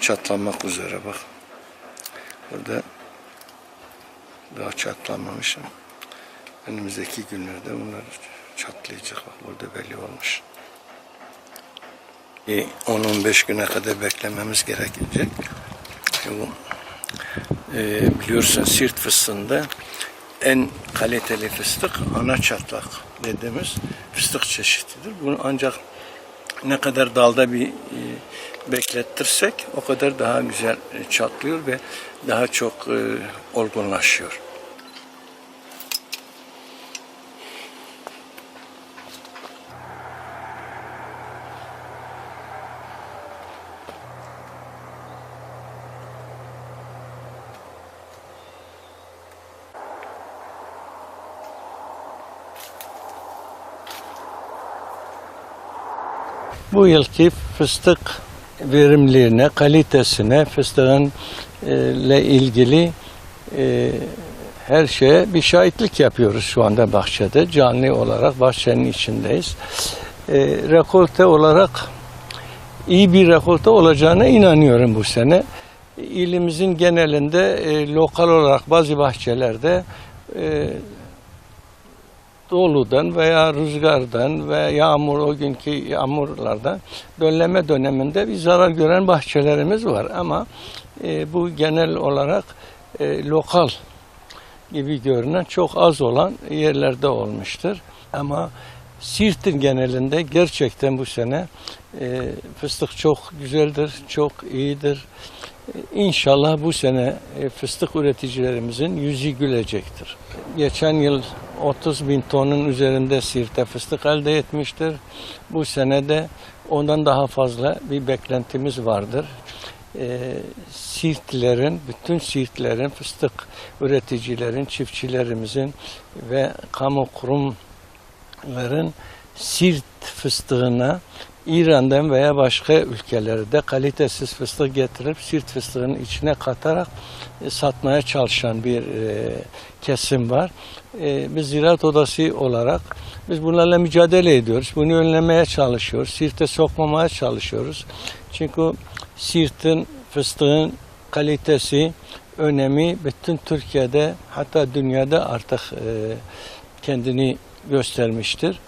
çatlamak üzere bak. Burada daha çatlamamış ama önümüzdeki günlerde bunlar çatlayacak. Bak burada belli olmuş. Bir 10-15 güne kadar beklememiz gerekecek. E, Bu e, biliyorsun sirt fıstığında en kaliteli fıstık ana çatlak dediğimiz fıstık çeşididir. Bunu ancak ne kadar dalda bir e, beklettirsek o kadar daha güzel e, çatlıyor ve daha çok e, olgunlaşıyor. Bu yılki fıstık verimliliğine, kalitesine, fıstığın e, ile ilgili e, her şeye bir şahitlik yapıyoruz şu anda bahçede. Canlı olarak bahçenin içindeyiz. E, rekolte olarak iyi bir rekolte olacağına inanıyorum bu sene. İlimizin genelinde e, lokal olarak bazı bahçelerde e, doludan veya rüzgardan ve yağmur o günkü yağmurlardan dönleme döneminde bir zarar gören bahçelerimiz var ama e, bu genel olarak e, lokal gibi görünen çok az olan yerlerde olmuştur. Ama Siirt'in genelinde gerçekten bu sene e, fıstık çok güzeldir, çok iyidir. E, İnşallah bu sene e, fıstık üreticilerimizin yüzü gülecektir. Geçen yıl 30 bin tonun üzerinde Siirt'te fıstık elde etmiştir. Bu sene de ondan daha fazla bir beklentimiz vardır. E, Siirtlilerin, bütün Siirtlilerin, fıstık üreticilerin, çiftçilerimizin ve kamu kurumların Siirt fıstığına İran'dan veya başka ülkelerde kalitesiz fıstık getirip Siirt fıstığının içine katarak e, satmaya çalışan bir e, kesim var. E, biz Ziraat Odası olarak biz bunlarla mücadele ediyoruz. Bunu önlemeye çalışıyoruz. Siirt'e sokmamaya çalışıyoruz. Çünkü Siirt'in fıstığın kalitesi, önemi bütün Türkiye'de hatta dünyada artık kendini göstermiştir.